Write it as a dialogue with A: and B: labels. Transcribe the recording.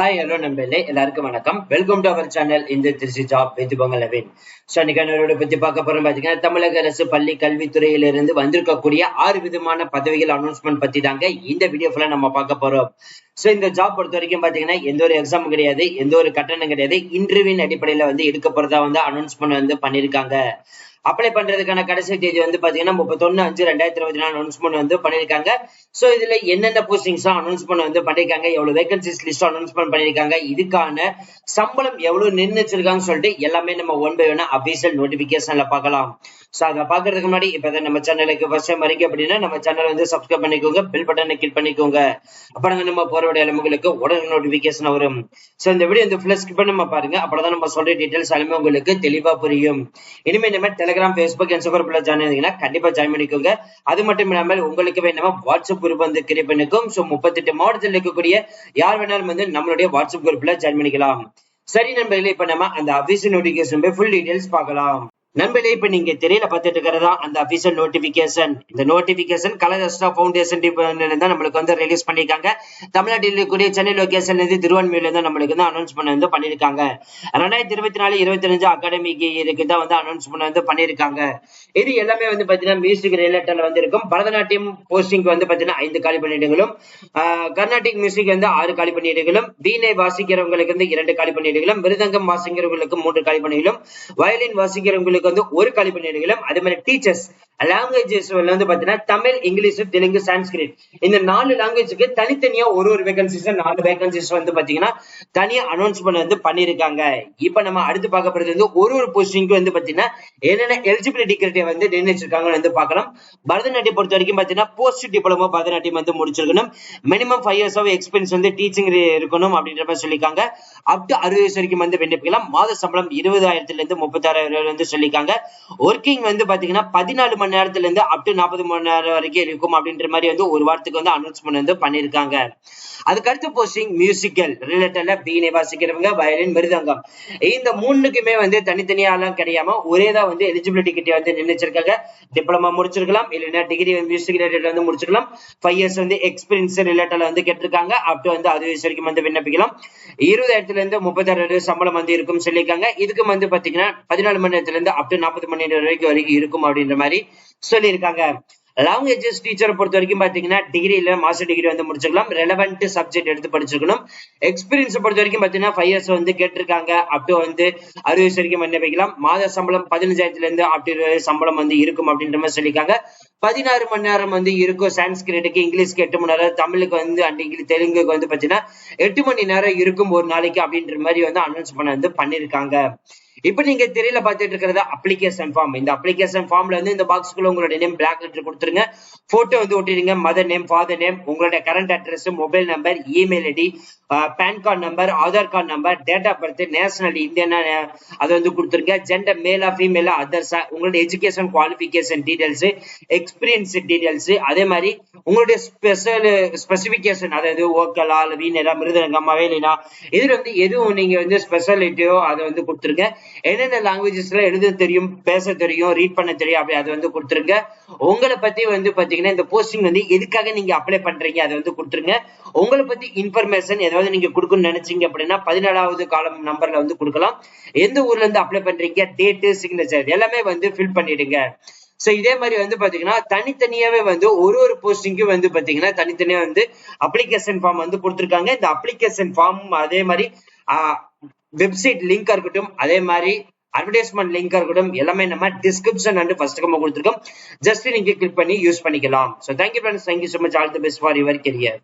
A: Hi hello நம்பர்களே எல்லாருக்கும் வணக்கம். Welcome to அவர் சேனல் இந்த திருச்சி ஜாப் வித் பொங்கலவின் ஸோ பத்தி பார்க்க போறோம் பாத்தீங்கன்னா தமிழக அரசு பள்ளி கல்வித்துறையிலிருந்து வந்திருக்கக்கூடிய ஆறு விதமான பதவிகள் அனௌன்ஸ்மெண்ட் பத்தி தாங்க இந்த வீடியோ ஃபுல்லா நம்ம பார்க்க போறோம். ஸோ இந்த ஜாப் பொறுத்த வரைக்கும் பாத்தீங்கன்னா எந்த ஒரு எக்ஸாம் கிடையாது எந்த ஒரு கட்டணம் கிடையாது. இன்டர்வியூன் அடிப்படையில வந்து எடுக்க போறதா வந்து அனௌன்ஸ்மெண்ட் வந்து பண்ணிருக்காங்க. அப்ளை பண்றதுக்கான கடைசி தேதி வந்து பாத்தீங்கன்னா முப்பத்தொன்னு அஞ்சு ரெண்டாயிரத்தி இருபத்தி நாலு அனௌன்ஸ்மெண்ட் வந்து பண்ணிருக்காங்க. சோ இதுல என்னென்ன போஸ்டிங்ஸ் அனௌன்ஸ்மெண்ட் வந்து பண்ணிருக்காங்க? எவ்வளவு வேகன்சிஸ் லிஸ்ட் அனௌன்ஸ்மெண்ட் பண்ணிருக்காங்க? இதுக்கான சம்பளம் எவ்வளவு நிர்ணயிச்சிருக்காங்கன்னு சொல்லிட்டு எல்லாமே நம்ம ஒன் பை ஒன் அபிஷியல் நோட்டிபிகேஷன்ல பார்க்கலாம். சோ அதை பாக்குறதுக்கு முன்னாடி இப்பதான் நம்ம சேனலுக்கு ஃபர்ஸ்ட் டைம் வரீங்க அப்படின்னா நம்ம சேனல் வந்து சப்ஸ்கிரைப் பண்ணிக்கோங்க பில் பட்டனை கிளிக் பண்ணிக்கோங்க. அப்புறம் நம்ம போற விட உங்களுக்கு உடனே நோட்டிபிகேஷன் வரும். சோ இந்த வீடியோ இந்த ஃபுல்லா ஸ்கிப் பண்ணி பாருங்க. அப்பதான் நம்ம சொல்ற டீடைல்ஸ் எல்லாமே உங்களுக்கு தெளிவா புரியும். இனிமே நம்ம டெலிகிராம் ஃபேஸ்புக் இன்ஸ்டாகிராம் பிள்ளை ஜாயின் பண்ணீங்கன்னா கண்டிப்பா ஜாயின் பண்ணிக்கோங்க. அது மட்டும் இல்லாமல் உங்களுக்கு வேணுமா வாட்ஸ்அப் குரூப் வந்து கிரியேட் பண்ணிக்கும். ஸோ முப்பத்தெட்டு மாவட்டத்தில் இருக்கக்கூடிய யார் வேணாலும் வந்து நம்மளுடைய வாட்ஸ்அப் குரூப்ல ஜாயின் பண்ணிக்கலாம். சரி நண்பர்களே இப்ப நம்ம அந்த அபிஷன் நோட்டிபிகேஷன் ஃபுல் டீடைல்ஸ் பார்க்கலாம். நண்பர்களே இப்ப நீங்க தெரியல பார்த்துட்டு இருக்கிறதா? அந்த அபிஷியல் நோட்டிபிகேஷன் இந்த நோட்டிபிகேஷன் கலரஸ்டா பவுண்டேஷன் தான் நம்மளுக்கு வந்து ரிலீஸ் பண்ணிருக்காங்க தமிழ்நாட்டில் இருக்கக்கூடிய சென்னை லொகேஷன்ல இருந்து திருவண்ணாமலையில இருந்து நம்மளுக்கு வந்து அனௌன்ஸ் பண்ண வந்து பண்ணிருக்காங்க ரெண்டாயிரத்தி இருபத்தி நாலு இருபத்தி அஞ்சு அகாடமிக்கு இருக்கு தான் வந்து அனௌன்ஸ் பண்ண வந்து பண்ணிருக்காங்க இது எல்லாமே வந்து பாத்தீங்கன்னா மியூசிக் ரிலேட்டட்ல வந்து இருக்கும் பரதநாட்டியம் போஸ்டிங் வந்து பாத்தீங்கன்னா ஐந்து காலி பணியிடங்களும் கர்நாடிக் மியூசிக் வந்து ஆறு காலி பணியிடங்களும் வீணை வாசிக்கிறவங்களுக்கு வந்து இரண்டு காலி பணியிடங்களும் மிருதங்கம் வாசிக்கிறவங்களுக்கு மூன்று காலி பணியிடங்களும் வயலின் வாசிக்கிறவங்களுக்கு உங்களுக்கு வந்து ஒரு கழிப்பு நேரங்களும் அதே மாதிரி டீச்சர்ஸ் லாங்குவேஜஸ் வந்து பாத்தீங்கன்னா தமிழ் இங்கிலீஷ் தெலுங்கு சான்ஸ்கிரிட். இந்த நாலு லாங்குவேஜுக்கு தனித்தனியா ஒரு ஒரு வேகன்சிஸ் நாலு வேகன்சிஸ் வந்து பாத்தீங்கன்னா தனியா அனௌன்ஸ்மெண்ட் வந்து பண்ணிருக்காங்க. இப்ப நம்ம அடுத்து பார்க்க போறது வந்து ஒரு ஒரு போஸ்டிங்க்கு வந்து பாத்தீங்கன்னா என்னென்ன எலிஜிபிலிட்டி கிரைட்டீரியா வந்து நிர்ணயிச்சிருக்காங்கன்னு வந்து பார்க்கலாம். பரதநாட்டியம் பொறுத்த வரைக்கும் பாத்தீங்கன்னா போஸ்ட் டிப்ளமோ பரதநாட்டியம் வந்து முடிச்சிருக்கணும். Minimum five years of experience வந்து டீச்சிங் இருக்கணும் அப்படின்ற மாதிரி சொல்லியிருக்காங்க. அப் டு அறுபது வயசு வரைக்கும் வந்து விண்ணப்பிக்கலாம். மாத சம்பளம் இருபதாயிரத்துல இருந்து முப்பத்தாறாயிரம் வந்து சொல்லி சொல்லியிருக்காங்க ஒர்க்கிங் வந்து பாத்தீங்கன்னா பதினாலு மணி நேரத்துல இருந்து அப் டு நாற்பது மணி நேரம் வரைக்கும் இருக்கும் அப்படின்ற மாதிரி வந்து ஒரு வாரத்துக்கு வந்து அனௌன்ஸ்மெண்ட் வந்து பண்ணியிருக்காங்க. அதுக்கடுத்து போஸ்டிங் மியூசிக்கல் ரிலேட்டட்ல வீணை வாசிக்கிறவங்க வயலின் மிருதங்கம். இந்த மூணுக்குமே வந்து தனித்தனியாலாம் கிடையாம ஒரேதான் வந்து எலிஜிபிலிட்டி கிட்ட வந்து நிர்ணயிச்சிருக்காங்க டிப்ளமா முடிச்சிருக்கலாம் இல்லைன்னா டிகிரி மியூசிக் ரிலேட்டட் வந்து முடிச்சிருக்கலாம். ஃபைவ் இயர்ஸ் வந்து எக்ஸ்பீரியன்ஸ் ரிலேட்டட்ல வந்து கேட்டிருக்காங்க. அப் டு வந்து அது வயசு வரைக்கும் வந்து விண்ணப்பிக்கலாம். இருபதாயிரத்துல இருந்து முப்பத்தாறு சம்பளம் வந்து இருக்கும் சொல்லியிருக்காங்க. இதுக்கு வந்து பாத்தீங்கன்னா பதினாலு மணி நேரத்துல இருந்து அப் டு நாற்பது மணி நேரம் வரைக்கும் வரைக்கும் இருக்கும் அப்படின்ற மாதிரி சொல்லியிருக்காங்க. லாங்குவேஜஸ் டீச்சரை பொறுத்த வரைக்கும் பாத்தீங்கன்னா டிகிரி இல்ல மாஸ்டர் டிகிரி வந்து முடிச்சிருக்கலாம். ரெலவெண்ட் சப்ஜெக்ட் எடுத்து படிச்சிருக்கணும். எக்ஸ்பீரியன்ஸ் பொறுத்த வரைக்கும் பாத்தீங்கன்னா ஃபைவ் இயர்ஸ் வந்து கேட்டிருக்காங்க. அப்படி வந்து அறுபது வயசு வரைக்கும் என்ன வைக்கலாம் மாத சம்பளம் பதினஞ்சாயிரத்துல இருந்து அப்படி சம்பளம் வந்து இருக்கும் அப்படின்ற மாதிரி சொல்லியிருக்காங்க. பதினாறு மணி நேரம் வந்து இருக்கும் சான்ஸ்கிரிட்டுக்கு இங்கிலீஷ்க்கு எட்டு மணி நேரம் தமிழுக்கு வந்து அண்ட் இங்கிலீஷ் தெலுங்குக்கு வந்து பாத்தீங்கன்னா எட்டு மணி நேரம் இருக்கும் ஒரு நாளைக்கு அப்படின்ற மாதிரி வந்து அனௌன்ஸ் பண்ண வந்து பண்ணிருக்காங்க. இப்ப நீங்க தெரியல பாத்துட்டு இருக்கிறது அப்ளிகேஷன் ஃபார்ம் இந்த அப்ளிகேஷன் ஃபார்ம்ல வந்து இந்த பாக்ஸ்க்குள்ள உங்களுடைய நேம் பிளாக் லெட்டர் கொடுத்துருங்க. போட்டோ வந்து ஒட்டிடுங்க. மதர் நேம் ஃபாதர் நேம் உங்களுடைய current address mobile number email ID pan card number Aadhaar card number date of birth national Indian அதை வந்து கொடுத்துருங்க. ஜெண்டர் மேலா ஃபீமேலா அதர்ஸா உங்களுடைய education qualification details experience details அதே மாதிரி உங்களுடைய ஸ்பெஷல் ஸ்பெசிபிகேஷன் அதாவது ஓக்கலா வீணரா மிருதங்கம்மா வேலினா இதுல வந்து எதுவும் நீங்க வந்து ஸ்பெஷாலிட்டியோ அதை வந்து கொடுத்துருங்க. என்னென்ன லாங்குவேஜஸ்ல எழுத தெரியும் பேச தெரியும் ரீட் பண்ண தெரியும் அப்படி அதை வந்து கொடுத்துருங்க. உங்களை பத்தி வந்து பாத்தீங்கன்னா இந்த போஸ்டிங் வந்து எதுக்காக நீங்க அப்ளை பண்றீங்க அதை வந்து கொடுத்துருங்க. உங்களை பத்தி இன்ஃபர்மேஷன் ஏதாவது நீங்க கொடுக்கணும்னு நினைச்சீங்க அப்படின்னா பதினேழாவது காலம் நம்பர்ல வந்து கொடுக்கலாம். எந்த ஊர்ல இருந்து அப்ளை பண்றீங்க டேட்டு சிக்னேச்சர் எல்லாமே வந்து ஃபில் பண்ணிடுங்க. சோ இதே மாதிரி வந்து பாத்தீங்கன்னா தனித்தனியாவே வந்து ஒரு ஒரு போஸ்டிங்க்கும் வந்து பாத்தீங்கன்னா தனித்தனியா வந்து அப்ளிகேஷன் ஃபார்ம் வந்து கொடுத்துருக்காங்க. இந்த அப்ளிகேஷன் ஃபார்ம் அதே மாதிரி வெப்சைட் லிங்காக இருக்கட்டும் அதே மாதிரி அட்வர்டைஸ்மெண்ட் லிங்க் இருக்கட்டும் எல்லாமே நம்ம டிஸ்கிரிப்ஷன் அண்ட் ஃபர்ஸ்ட் கம்மா கொடுத்துருக்கோம். ஜஸ்ட் நீங்க கிளிக் பண்ணி யூஸ் பண்ணிக்கலாம். So thank you friends thank you so much all the best for your career